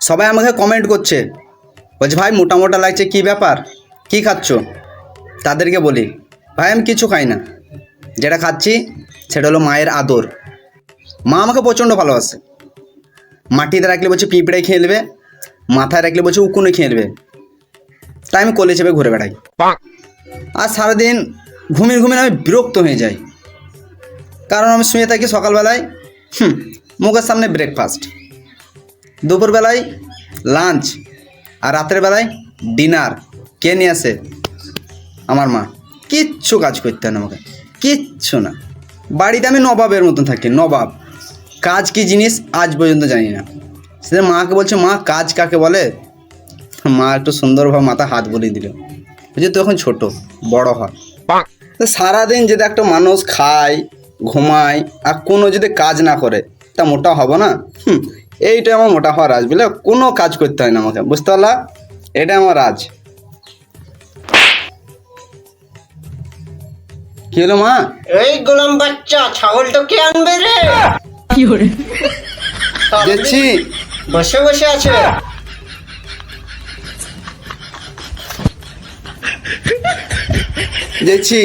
সবাই আমাকে কমেন্ট করছে। বলছে ভাই মোটা মোটা লাগছে কী ব্যাপার? কী খাচ্ছ? তাদেরকে বলি ভাই আমি কিছু খাই না। যেটা খাচ্ছি সেটা হলো মায়ের আদর। মা আমাকে প্রচণ্ড ভালোবাসে। মাটিতে রাখলে বলছে পিঁপড়ে খেয়ে নেবে মাথায় রাখলে বলছে উকুনে খেয়ে নেবে। তাই আমি কোলে চেপে ঘুরে বেড়াই। আর সারাদিন ঘুমিয়ে ঘুমিয়ে আমি বিরক্ত হয়ে যাই। কারণ আমি শুয়ে থাকি সকালবেলায়। হুম মুখের সামনে ব্রেকফাস্ট দুপুরবেলায় লাঞ্চ আর রাতের বেলায় ডিনার কে নিয়ে আসে? আমার মা। কিচ্ছু কাজ করতে হয় না আমাকে। কিচ্ছু না। বাড়িতে আমি নবাবের মতন থাকি নবাব। কাজ কি জিনিস আজ পর্যন্ত জানি না। সেদিন মাকে বলছে মা কাজ কাকে বলে? মা একটু সুন্দরভাবে মাথা হাত বলিয়ে দিল। বুঝলি তো এখন ছোট বড় হয় তো সারাদিন যদি একটা মানুষ খায় ঘুমায় আর কোনো যদি কাজ না করে তা মোটা হব না? হুম এইটা আমার মোটা হওয়ার রাজ বুঝলে? কোনো কাজ করতে হয় না আমাকে বুঝতে পারলা? এটা আমার রাজ। কি হলো মা? এই গোলাম বাচ্চা ছাগলটা কে আনবে রে? কি যাচ্ছি। বসে বসে আছে। যাচ্ছি।